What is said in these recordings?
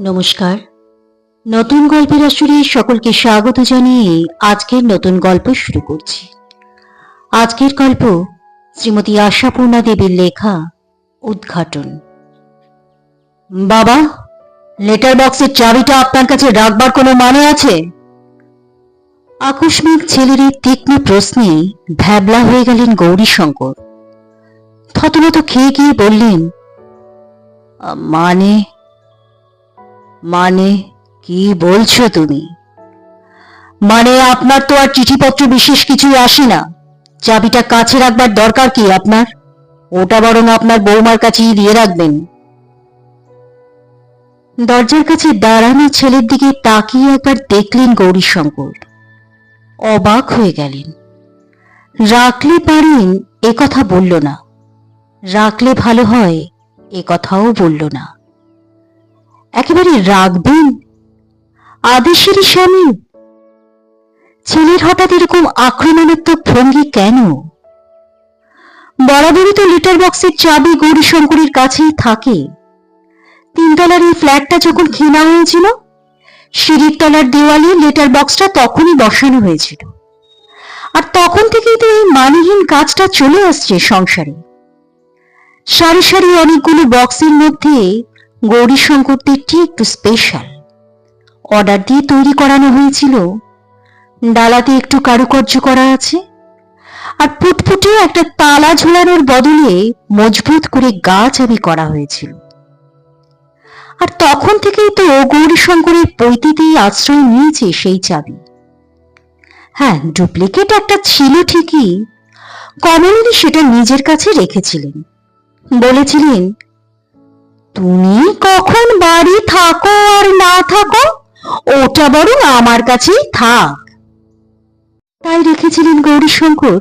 নমস্কার। নতুন গল্পের আসরে সকলকে স্বাগত জানিয়ে আজকের নতুন গল্প শুরু করছি। আজকের গল্প শ্রীমতী আশাপূর্ণা দেবীর লেখা উদ্ঘাটন। বাবা লেটার বক্সের চাবিটা আপনার কাছে রাখবার কোনো মানে আছে? আকস্মিক ছেলের এই তীক্ষ্ণ প্রশ্নে ভ্যাবলা হয়ে গেলেন গৌরীশঙ্কর। থতমত খেয়ে গিয়ে বললেন মানে মানে কি বলছো তুমি? মানে আপনার তো আর চিঠিপত্র বিশেষ কিছুই আসে না। চাবিটা কাছে রাখবার দরকার কি আপনার? ওটা বরং আপনার বৌমার কাছেই দিয়ে রাখবেন। দরজার কাছে দাঁড়ানো ছেলের দিকে তাকিয়ে একবার দেখলেন গৌরীশঙ্কর। অবাক হয়ে গেলেন। রাখলে পারেন, এ কথা বলল না। রাখলে ভালো হয়, এ কথাও বলল না। একেবারে রাখবেন আদেশেরই স্বামী। ছেলের হঠাৎ এরকম আক্রমণাত্মক ভঙ্গি কেন? বরাবরই তো লিটার বক্সের চাবি গৌরীশঙ্করের কাছেই থাকে। তিনতলার এই ফ্ল্যাটটা যখন কেনা হয়েছিল, সিঁড়ির তলার দেওয়ালে লেটার বক্সটা তখনই বসানো হয়েছিল। আর তখন থেকেই তো এই মানহীন কাজটা চলে আসছে সংসারে। সারি সারি অনেকগুলো বক্সের মধ্যে গৌরী শঙ্করদেরটি একটু স্পেশাল অর্ডার দিয়ে তৈরি করানো হয়েছিল। ডালাতে একটু কারুকার্য করা আছে। আর ফুটফুটে একটা তালা ঝোলানোর বদলে মজবুত করে গা চাবি করা হয়েছিল। আর তখন থেকেই তো গৌরী শঙ্করের পৈতিতেই আশ্রয় নিয়েছে সেই চাবি। হ্যাঁ ডুপ্লিকেট একটা ছিল ঠিকই কমলিনী সেটা নিজের কাছে রেখেছিলেন। বলেছিলেন তুমি কখন বাড়ি থাকো আর না থাকো ওটা বরং আমার কাছেই থাক। তাই রেখেছিলেন গৌরীশঙ্কর।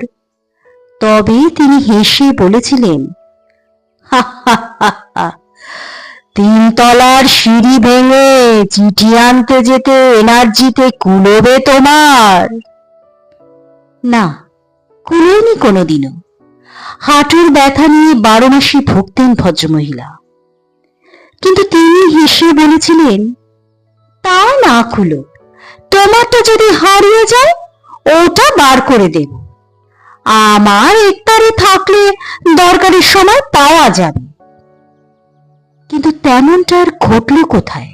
তবে তিনি হেসে বলেছিলেন "হা হা হা হা, তিনতলার সিঁড়ি ভেঙে চিঠি আনতে যেতে এনার্জিতে কুলোবে তোমার। না কুলোয়নি কোনোদিনও। হাঁটুর ব্যথা নিয়ে বারো মাসে ভুগতেন ভদ্রমহিলা। কিন্তু তিনি হেসে বলেছিলেন, তা না খুলো, তোমারটা যদি হারিয়ে যায়, ওটা বার করে দেব। আমার একটারে থাকলে দরকারের সময় পাওয়া যাবে। কিন্তু তেমনটা আর ঘটল কোথায়?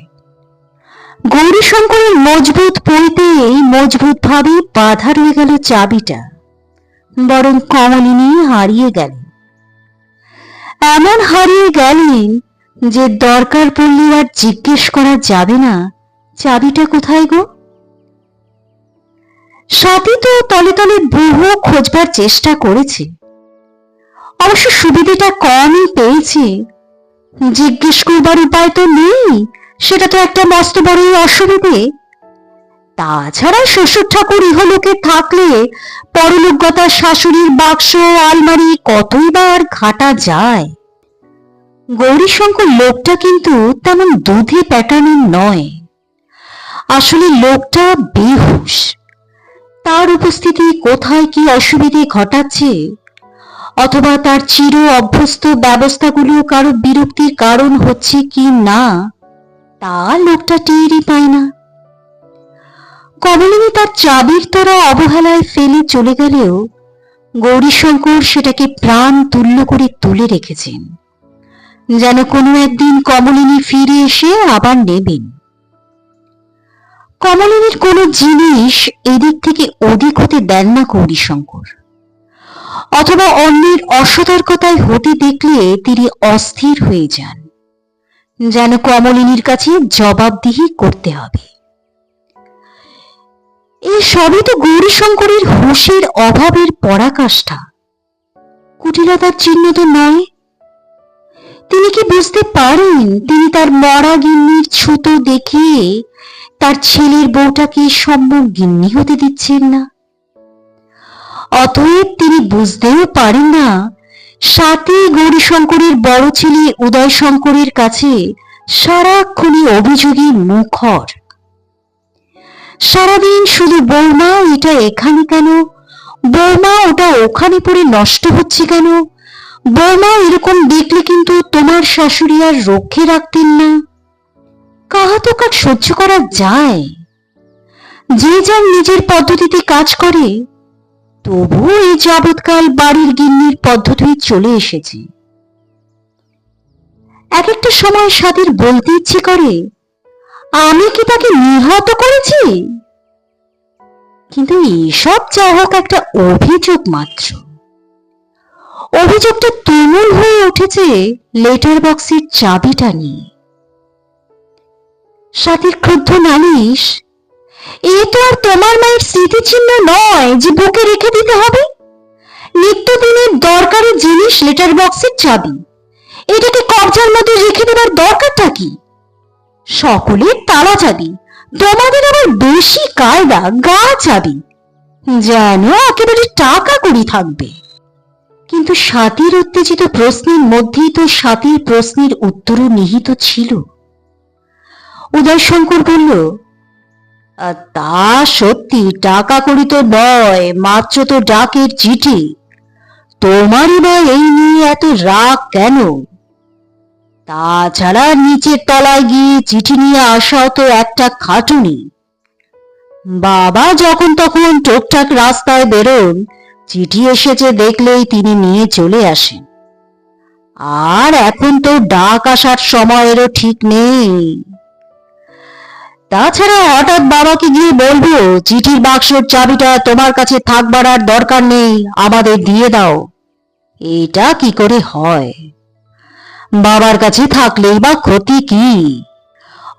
গৌরীশঙ্করের মজবুত পইতেই মজবুত ভাবে বাধা রয়ে গেল চাবিটা। বরং কমলিনী হারিয়ে গেলেন। এমন হারিয়ে গেলেন যে দরকার পড়লে আর জিজ্ঞেস করা যাবে না। চাবিটা কোথায় গো? সাথে তো তলে তলে বহু খোঁজবার চেষ্টা করেছে। অবশ্য সুবিধাটা কমই পেয়েছে। জিজ্ঞেস করবার উপায় তো নেই, সেটা তো একটা মস্ত বড়ই অসুবিধে। তাছাড়া শ্বশুর ঠাকুর ইহলোকে থাকলে পরলোকগতা শাশুড়ির বাক্স, আলমারি কতই বা আর ঘাটা যায়। গৌরীশঙ্কর লোকটা কিন্তু তেমন দুধে প্যাটার্নের নয়। আসলে লোকটা বেহুশ। তার উপস্থিতি কোথায় কি অসুবিধে ঘটাচ্ছে? অথবা তার চির অভ্যস্ত ব্যবস্থাগুলো কারও বিরক্তির কারণ হচ্ছে কি না, তা লোকটা টেরই পায় না। কমলিনী তার চাবির তোরা অবহেলায় ফেলে চলে গেলেও গৌরীশঙ্কর সেটাকে প্রাণ তুল্য করে তুলে রেখেছেন। যেন কোনো একদিন কমলিনী ফিরে এসে আবার নেবেন। কমলিনীর কোনো জিনিস এদিক থেকে ওদিক হতে দেন না গৌরীশঙ্কর অথবা অন্যের অসতর্কতায় হতে দেখলে তিনি অস্থির হয়ে যান। যেন কমলিনীর কাছে জবাবদিহি করতে হবে। এই সবই তো গৌরীশঙ্করের হুঁশের অভাবের পরাকাষ্ঠা। কুটিলতার চিহ্ন তো নয়। তিনি কি বুঝতে পারেন? তিনি তার মরা গিন্নির ছুতো দেখে তার ছেলের বউটাকে সম্যক গিন্নি হতে দিচ্ছেন না। অতএব তিনি বুঝতেও পারেন না, সাথে গৌরীশঙ্করের বড় ছেলে উদয় শঙ্করের কাছে সারাক্ষণই অভিযোগী মুখর। সারাদিন শুধু বৌমা এটা এখানে কেন? বৌমা ওটা ওখানে পড়ে নষ্ট হচ্ছে কেন? বৌমা এরকম দেখলে কিন্তু তোমার শাশুড়ি আর রক্ষে রাখতেন না। কাহাতো কাজ সহ্য করা যায়। যে যার নিজের পদ্ধতিতে কাজ করে, তবুও এই যাবৎকাল বাড়ির গিন্নির পদ্ধতি চলে এসেছে। এক একটা সময় স্বাধীর বলতে ইচ্ছে করে, আমি কি তাকে নিহত করেছি? কিন্তু এসব যা হোক একটা অভিযোগ মাত্র। অভিযোগটা তুমুল হয়ে উঠেছে লেটার বক্সের চাবিটা নিয়ে। সাথীর ক্রুদ্ধ নালিশ, এ তো আর তোমার মায়ের স্মৃতিচিহ্ন নয় যে বুকে রেখে দিতে হবে? নিত্যদিনের দরকারি জিনিস লেটার বক্সের চাবি। এটাকে কবজার মধ্যে রেখে দেবার দরকারটা কি? সকলের তালা চাবি, তোমাদের আবার বেশি কায়দা, গা চাবি। যেন একেবারে টাকা করি থাকবে। কিন্তু সাতির উত্তেজিত প্রশ্নের মধ্যেই তো সাতির প্রশ্নের উত্তরও নিহিত ছিল। উদয়শঙ্কর বলল তা সত্যি, টাকা করি তো নয়, মাত্র তো ডাকের চিঠি। তোমারই বা এই নিয়ে এত রাগ কেন? তাছাড়া নিচের তলায় গিয়ে চিঠি নিয়ে আসাও তো একটা খাটুনি। বাবা যখন তখন টুকটাক রাস্তায় বেরোন চিঠি এসেছে দেখলেই তিনি নিয়ে চলে আসেন। আর এখন তো ডাক আসার সময়েরও ঠিক নেই। তাছাড়া হঠাৎ বাবাকে গিয়ে বলব, চিঠির বাক্সর চাবিটা তোমার কাছে থাকবার আর দরকার নেই, আমাদের দিয়ে দাও। এটা কি করে হয়? বাবার কাছে থাকলেই বা ক্ষতি কি?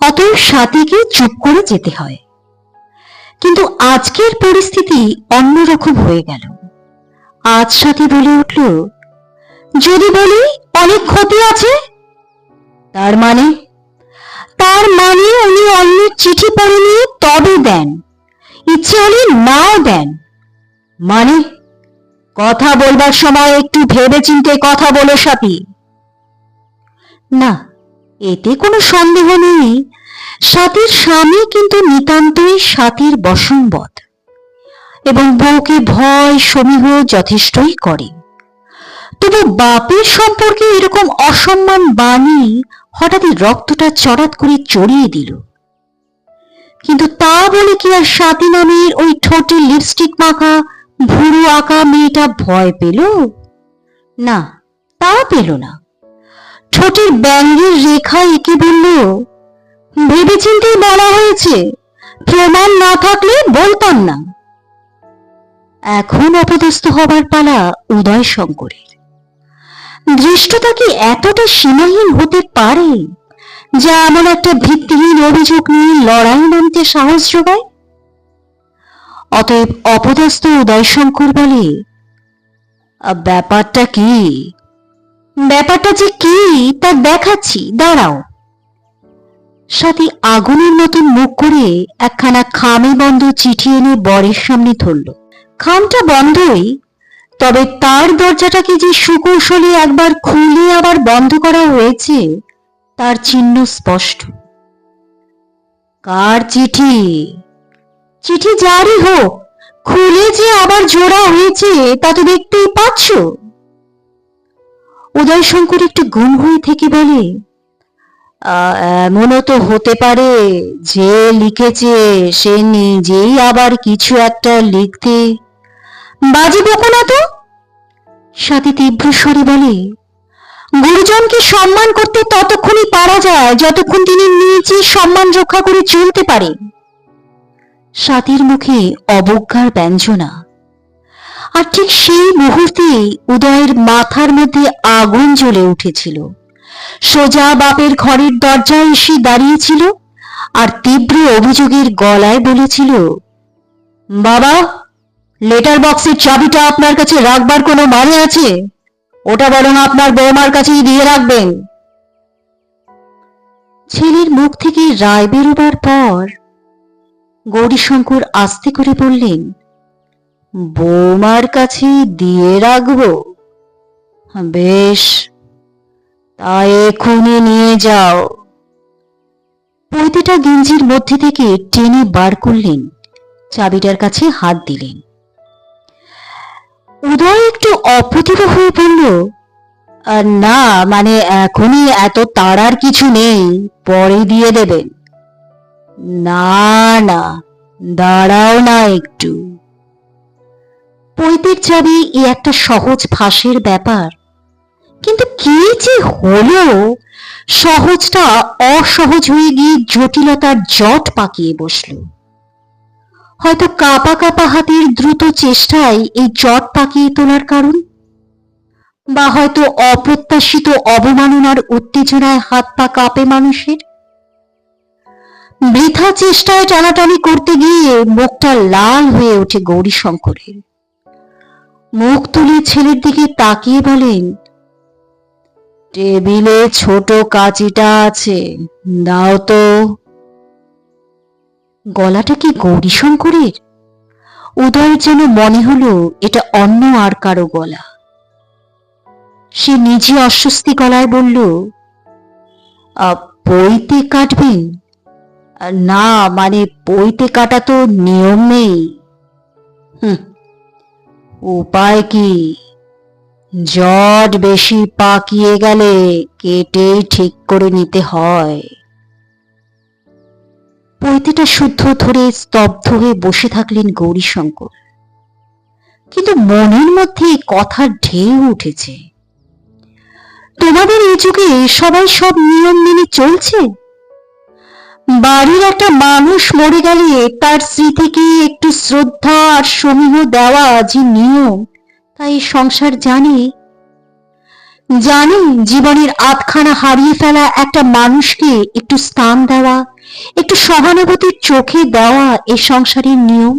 অত সাথীকে চুপ করে যেতে হয়। কিন্তু আজকের পরিস্থিতি অন্যরকম হয়ে গেল। আজ সাথে বলে উঠল, যদি বলি অনেক ক্ষতি আছে? তার মানে? তার মানে উনি অন্য চিঠি পড়ে নিয়ে তবে দেন, ইচ্ছে হলে নাও দেন। মানে? কথা বলবার সময় একটু ভেবেচিন্তে কথা বলো সাথী। না, এতে কোনো সন্দেহ নেই। সাথীর স্বামী কিন্তু নিতান্তই সাথীর বসম্বদ এবং বউকে ভয়, সমীহ যথেষ্টই করে। তবু বাপের সম্পর্কে এরকম অসম্মান বাণী হঠাৎই রক্তটা চড়াত করে চড়িয়ে দিল। কিন্তু তা বলে কি আর স্বাতী নামের ওই ঠোঁটে লিপস্টিক মাখা ভুরু আঁকা মেয়েটা ভয় পেল? না, তা পেল না। ঠোঁটের ব্যঙ্গের রেখা এঁকে বলল ভেবেচিন্তেই বলা হয়েছে, প্রমাণ না থাকলে বলতাম না। এখন অপদস্থ হবার পালা উদয় শঙ্করের। দৃষ্টতা কি এতটা সীমাহীন হতে পারে, যা এমন একটা ভিত্তিহীন অভিযোগ নিয়ে লড়াই নামতে সাহস যোগায়? অতএব অপদস্থ উদয় শঙ্কর বলে, ব্যাপারটা কি? ব্যাপারটা যে কি, তা দেখাচ্ছি, দাঁড়াও। সাথী আগুনের মতন মুখ করে একখানা খামে বন্ধ চিঠি এনে বরের সামনে ধরল। খামটা বন্ধই তবে তার দরজাটাকে যে সুকৌশলে একবার খুলে আবার বন্ধ করা হয়েছে তার চিহ্ন স্পষ্ট। কার চিঠি? চিঠি যারই হোক খুলে যে আবার জোড়া হয়েছে তা তো দেখতেই পাচ্ছ। উদয়শঙ্কর একটু গুম হয়ে থেকে বলে "আ, এমনও তো হতে পারে যে লিখেছে সে নিজেই আবার কিছু একটা লিখতে বাজে বকো না তো। সাথী তীব্র স্বরে বলে, গুরুজনকে সম্মান করতে ততক্ষণই পারা যায় যতক্ষণ তিনি নিজে সম্মান রক্ষা করে চলতে পারে। সাথীর মুখে অবজ্ঞার ব্যঞ্জনা। আর ঠিক সেই মুহূর্তে উদয়ের মাথার মধ্যে আগুন জ্বলে উঠেছিল। সোজা বাপের ঘরের দরজায় এসে দাঁড়িয়েছিল আর তীব্র অভিযোগের গলায় বলেছিল, বাবা লেটার বক্সের চাবিটা আপনার কাছে রাখবার কোনো মানে আছে? ওটা বরং আপনার বৌমার কাছেই দিয়ে রাখবেন। ছেলের মুখ থেকে রায় বেরোবার পর গৌরীশঙ্কর আস্তে করে বললেন, বৌমার কাছে দিয়ে রাখব? বেশ, তা এখনই নিয়ে যাও। পৈতেটা গেঞ্জির মধ্যে থেকে টেনে বার করলেন। চাবিটার কাছে হাত দিলেন। উদয় একটু অপ্রতিভ হয়ে "আহ, না মানে এখনই এত তাড়ার কিছু নেই পরে দিয়ে দেবেন না না দাঁড়াও না একটু। পৈতের চাবি এ একটা সহজ ফাঁসের ব্যাপার। কিন্তু কি যে হলো সহজটা অসহজ হয়ে গিয়ে জটিলতার জট পাকিয়ে বসল। হয়তো কাপা কাপা হাতের দ্রুত চেষ্টায় এই জট পাকিয়ে তোলার কারণ? বা হয়তো অপ্রত্যাশিত অবমাননার উত্তেজনায় হাত পা কাঁপে মানুষের? বৃথা চেষ্টায় টানাটানি করতে গিয়ে মুখটা লাল হয়ে ওঠে গৌরী শঙ্করের মুখ তুলে ছেলের দিকে তাকিয়ে বলেন, টেবিলে ছোট কাঁচিটা আছে, দাও তো। গলাটা কি গৌরীশঙ্করের উদয়ের যেন মনে হলো এটা অন্য আর কারও গলা। সে নিজে অস্বস্তি গলায় বলল "আহ, পইতে কাটবেন না মানে বইতে কাটা তো নিয়ম নেই। উপায় কি? জট বেশি পাকিয়ে গেলে কেটেই ঠিক করে নিতে হয়। পৈতেটা শুদ্ধ ধরে স্তব্ধ হয়ে বসে থাকলেন গৌরীশঙ্কর। কিন্তু মনের মধ্যে কথার ঢেউ উঠেছে। তোমাদের এই যুগে সবাই সব নিয়ম মেনে চলছে? বাড়ির একটা মানুষ মরে গেলে তার স্মৃতিকে একটু শ্রদ্ধা আর সমীহ দেওয়া যে নিয়ম তাই সংসার জানে জানে জীবনের আধখানা হারিয়ে ফেলা একটা মানুষকে একটু স্থান দেওয়া, একটু সহানুভূতির চোখে দেওয়া এই সংসারের নিয়ম?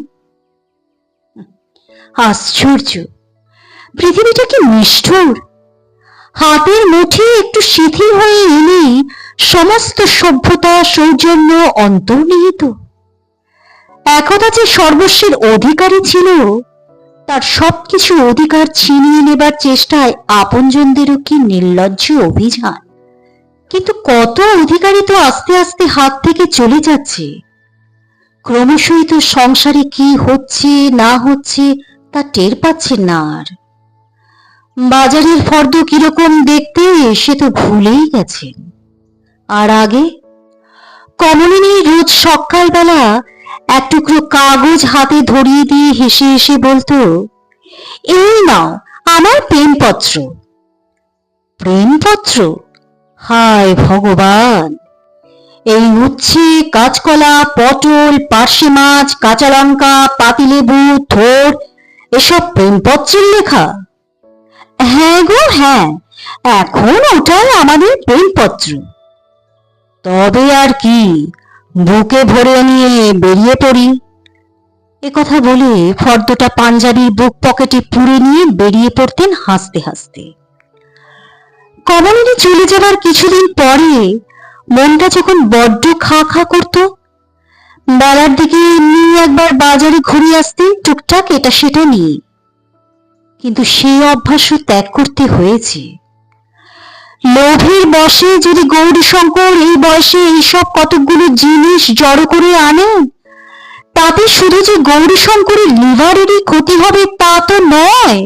আশ্চর্য! পৃথিবীটা কি নিষ্ঠুর? হাতের মুঠি একটু শিথিল হয়ে এলেই সমস্ত সভ্যতা সৌজন্য অন্তর্নিহিত। একদা যে সর্বস্বের অধিকারী ছিল তার সবকিছু অধিকার ছিনিয়ে নেবার চেষ্টায় আপনজনদেরও কি নির্লজ্জ অভিযান? কিন্তু কত অধিকারী তো আস্তে আস্তে হাত থেকে চলে যাচ্ছে। ক্রমশই তো সংসারে কি হচ্ছে, না হচ্ছে, তা টের পাচ্ছে না আর। বাজারের ফর্দ কীরকম দেখতে, সে তো ভুলেই গেছেন। আর আগে? কমলিনী রোজ সকালবেলা এক টুকরো কাগজ হাতে ধরিয়ে দিয়ে হেসে হেসে বলতো, এই নাও আমার প্রেমপত্র। প্রেমপত্র? হায় ভগবান! এই উচ্ছে, কাঁচকলা, পটল, পার্শে মাছ, কাঁচা লঙ্কা, পাতিলেবু, থোর, এসব প্রেমপত্রের লেখা? হ্যাঁ গো হ্যাঁ এখন ওটাই আমাদের প্রেমপত্র। তবে আর কি বুকে ভরে নিয়ে বেরিয়ে পড়ি। কথা বলে ফর্দটা পাঞ্জাবির বুক পকেটে পুরে নিয়ে বেরিয়ে পড়তেন হাসতে হাসতে। কমলিনী চলে যাবার কিছুদিন পরে মনটা যখন বড্ড খা খা করত বেলার দিকে এমনি একবার বাজারে ঘুরে আসতে টুকটাক এটা সেটা নিয়ে। কিন্তু সেই অভ্যাসও ত্যাগ করতে হয়েছে। লোভের বসে যদি গৌরীশঙ্কর এই বয়সে এইসব কতকগুলো জিনিস জড়ো করে আনে তাতে শুধু যে গৌরীশঙ্করের লিভারেরই ক্ষতি হবে তা তো নয়,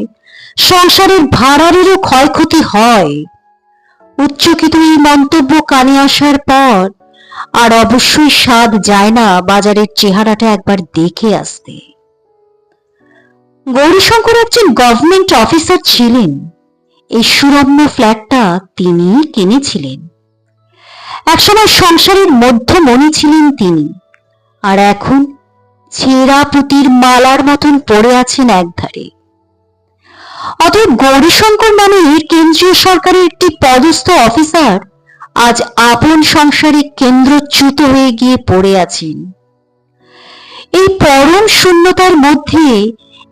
সংসারের ভাড়ারেরও ক্ষয়ক্ষতি হয়। উচ্চকিত এই মন্তব্য কানে আসার পর আর অবশ্যই স্বাদ যায় না বাজারের চেহারাটা একবার দেখে আসতে। গৌরীশঙ্কর একজন গভর্নমেন্ট অফিসার ছিলেন। এই সুরম্য ফ্ল্যাটটা তিনি কিনেছিলেন। একসময় সংসারের মধ্যমণি ছিলেন তিনি, আর এখন ছেঁড়া পুতির মালার মতন পড়ে আছেন একধারে। অতএব গৌরীশঙ্কর নামের কেন্দ্রীয় সরকারের একটি পদস্থ অফিসার আজ আপন সংসারে কেন্দ্রচ্যুত হয়ে গিয়ে পড়ে আছেন। এই পরম শূন্যতার মধ্যে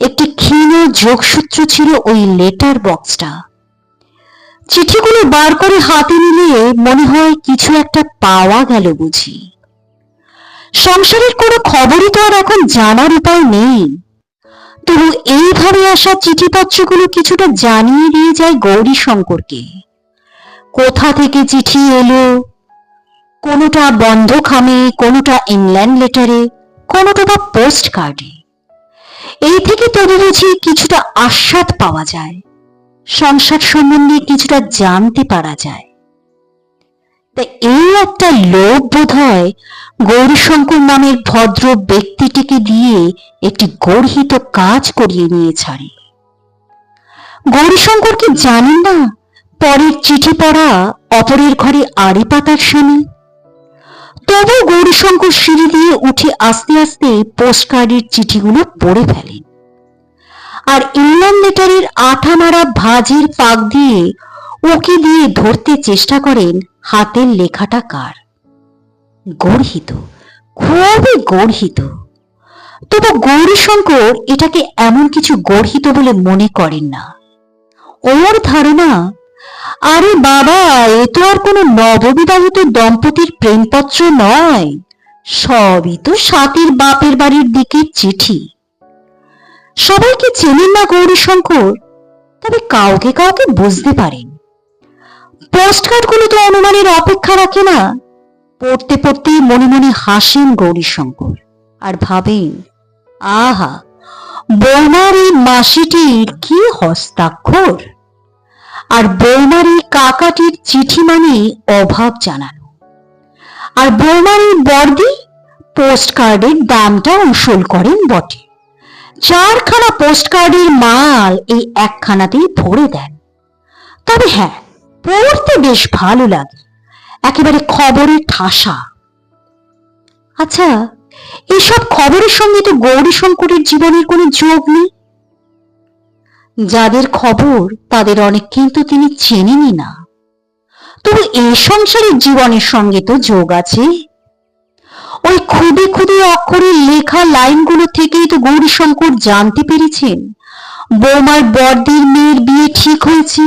একটি ক্ষীণ যোগসূত্র ছিল ওই লেটার বক্সটা। চিঠিগুলো বার করে হাতে নিলে মনে হয় কিছু একটা পাওয়া গেল বুঝি। সংসারের কোনো খবরই তো আর এখন জানার উপায় নেই। তবু এইভাবে আসা চিঠিপত্রগুলো কিছুটা জানিয়ে দিয়ে যায় গৌরী শঙ্করকে। কোথা থেকে চিঠি এলো? কোনোটা বন্ধ খামে কোনোটা ইংল্যান্ড লেটারে, কোনোটা বা পোস্ট কার্ডে এই থেকে তবু বুঝি কিছুটা আস্বাদ পাওয়া যায়। সংসার সম্বন্ধে কিছুটা জানতে পারা যায়। তা এই একটা লোভ বোধ হয় গৌরীশঙ্কর নামের ভদ্র ব্যক্তিটিকে দিয়ে একটি গর্হিত কাজ করিয়ে নিয়ে ছাড়ে। গৌরীশঙ্কর কি জানেন না পরের চিঠি পড়া অপরের ঘরে আড়ি পাতার স্বামী? তবু গৌরীশঙ্কর সিঁড়ি দিয়ে উঠে আস্তে আস্তে পোস্টকার্ডের চিঠিগুলো পড়ে ফেলেন। আর ইংল্যান্ড লেটারের আঠা মারা ভাজের ফাঁক দিয়ে ওকে দিয়ে ধরতে চেষ্টা করেন হাতের লেখাটা কার? গর্হিত, খুবই গর্হিত। তবু গৌরীশঙ্কর এটাকে এমন কিছু গর্হিত বলে মনে করেন না। ওর ধারণা, আরে বাবা, এ তো আর কোনো নববিবাহিত দম্পতির প্রেমপত্র নয়। সবই তো সাতির বাপের বাড়ির দিকের চিঠি। সবাইকে চেনেন না গৌরীশঙ্কর, তবে কাউকে কাউকে বুঝতে পারেন। পোস্টকার্ডগুলো তো অনুমানের অপেক্ষা রাখে না। পড়তে পড়তে মনে মনে হাসেন গৌরীশঙ্কর আর ভাবেন, আহা, বৌমার এই মাসিটির কি হস্তাক্ষর? আর বৌমার এই কাকাটির চিঠি মানে অভাব জানানো। আর বৌমার এই বর্দি পোস্টকার্ডের দামটা উসুল করেন বটে। চারখানা পোস্টকার্ডের মাল এই একখানাতেই ভরে দেন তবে হ্যাঁ পড়তে বেশ ভালো লাগে। একেবারে খবরের ঠাসা। আচ্ছা এসব খবরের সঙ্গে তো গৌরী শঙ্করের জীবনের কোনো যোগ নেই। যাদের খবর তাদের অনেক কিন্তু তিনি চেনেনই না। তবু এই সংসারের জীবনের সঙ্গে তো যোগ আছে। ওই খুদে খুদে অক্ষরের লেখা লাইনগুলো থেকেই তো গৌরীশঙ্কর জানতে পেরেছেন। বৌমার বড়দের মেয়ের বিয়ে ঠিক হয়েছে।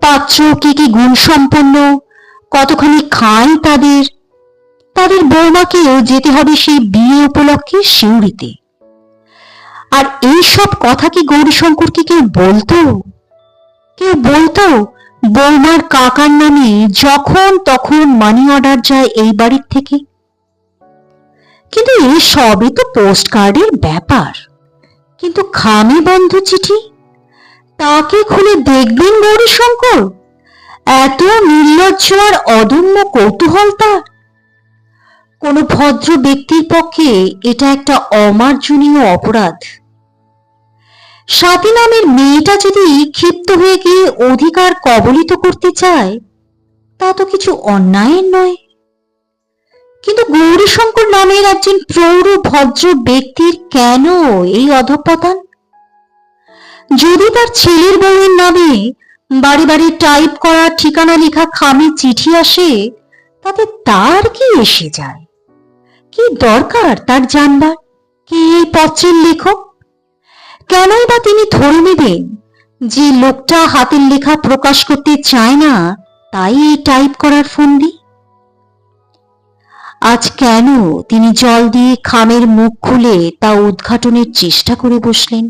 পাত্র কে কি গুণ সম্পন্ন কতখানি খায় তাদের। তাদের বৌমাকেও যেতে হবে সেই বিয়ে উপলক্ষে শিউরিতে আর এই সব কথা কি গৌরীশঙ্করকে কেউ বলতো? কেউ বলতো, বৌমার কাকার নামে যখন তখন মানি অর্ডার যায় এই বাড়ির থেকে। কিন্তু এই সবই তো পোস্ট কার্ডের ব্যাপার। কিন্তু খামে বন্ধ চিঠি, তাকে খুলে দেখবেন গৌরীশঙ্কর? এত নির্লজ্জ আর অদম্য কৌতূহল তার। কোনো ভদ্র ব্যক্তির পক্ষে এটা একটা অমার্জনীয় অপরাধ। স্বাতী নামের মেয়েটা যদি ক্ষিপ্ত হয়ে গিয়ে অধিকার কবলিত করতে চায়, তা তো কিছু অন্যায়ের নয়। কিন্তু গৌরীশঙ্কর নামের একজন প্রৌঢ় ভদ্র ব্যক্তির কেন এই অধপতন? যদি তার ছেলের বউয়ের নামে বাড়ি বাড়ি টাইপ করা ঠিকানা লেখা খামে চিঠি আসে, তাতে তার কি এসে যায়? কি দরকার তার জানবার? কি এই পত্রের লেখক? কেনই বা তিনি ধরে নেবেন যে লোকটা হাতের লেখা প্রকাশ করতে চায় না, তাই এই টাইপ করার ফন্দি? আজ কেন তিনি জল দিয়ে খামের মুখ খুলে তা উদ্ঘাটনের চেষ্টা করে বসলেন?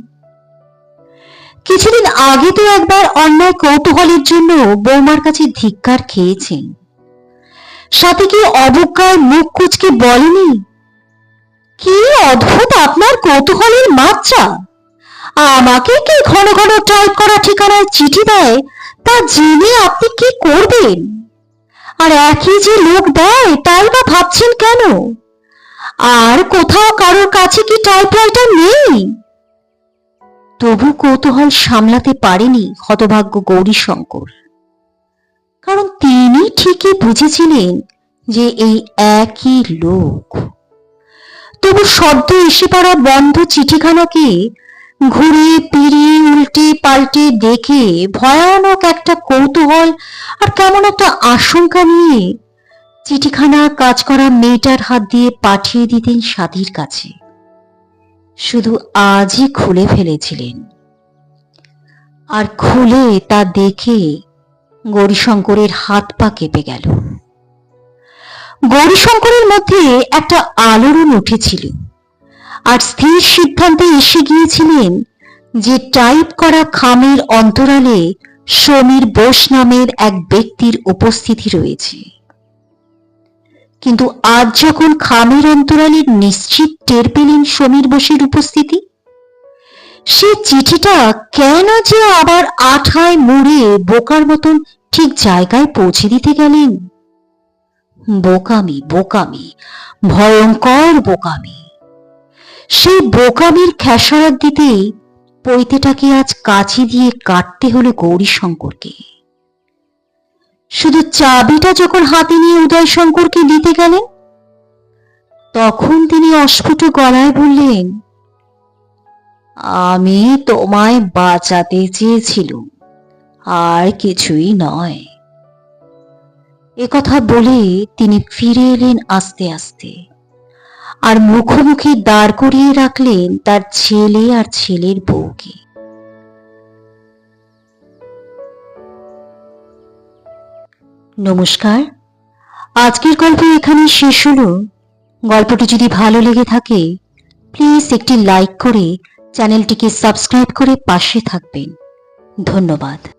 কিছুদিন আগে তো একবার অন্যায় কৌতূহলের জন্য বৌমার কাছে ধিক্কার খেয়েছেন। সাথে কি অবজ্ঞায় মুখ কুচকে বলেনি? কি অদ্ভুত আপনার কৌতূহলের মাত্রা! আমাকে কি ঘন ঘন টাইপ করা ঠিকানায় চিঠি দেয়, তা জেনে আপনি কি করবেন? আর একই যে লোক দেয়, তাই বা ভাবছেন কেন? আর কোথাও কারোর কাছে কি টাইপরাইটার নেই? তবু কৌতূহল সামলাতে পারেনি হতভাগ্য গৌরীশঙ্কর। কারণ তিনি ঠিকই বুঝেছিলেন যে এই একই লোক। তবু সদ্য এসে পড়া বন্ধ চিঠিখানাকে ঘুরিয়ে পিড়িয়ে উল্টে পাল্টে দেখে ভয়ানক একটা কৌতূহল আর কেমন একটা আশঙ্কা নিয়ে চিঠিখানা কাজ করা মেয়েটার হাত দিয়ে পাঠিয়ে দিতেন সাথীর কাছে। শুধু আজই খুলে ফেলেছিলেন। আর খুলে তা দেখে গৌরীশঙ্করের হাত পা কেঁপে গেল। গৌরীশঙ্করের মধ্যে একটা আলোড়ন উঠেছিল। আর স্থির সিদ্ধান্তে এসে গিয়েছিলেন যে টাইপ করা খামের অন্তরালে সমীর বোস নামের এক ব্যক্তির উপস্থিতি রয়েছে। কিন্তু আজ যখন খামের অন্তরালে নিশ্চিত টের পেলেন সমীর বোসের উপস্থিতি, সে চিঠিটা কেন যে আবার আঠায় মুড়ে বোকার মতন ঠিক জায়গায় পৌঁছে দিতে গেলেন? বোকামি বোকামি, ভয়ঙ্কর বোকামি। সেই বোকামির খেসারত দিতেই পৈতেটাকে আজ কাছি দিয়ে কাটতে হলো গৌরী শঙ্করকে শুধু চাবিটা যখন হাতে নিয়ে উদয় শঙ্করকে দিতে গেলেন, তখন তিনি অস্ফুট গলায় বললেন, আমি তোমায় বাঁচাতে চেয়েছিলুম, আর কিছুই নয়। একথা বলে তিনি ফিরে এলেন আস্তে আস্তে। আর মুখোমুখি দাঁড় করিয়ে রাখলেন তার ছেলে আর ছেলের বউকে। নমস্কার। আজকের গল্প এখানে শেষ হলো। গল্পটি যদি ভালো লেগে থাকে প্লিজ একটি লাইক করে চ্যানেলটিকে সাবস্ক্রাইব করে পাশে থাকবেন। ধন্যবাদ।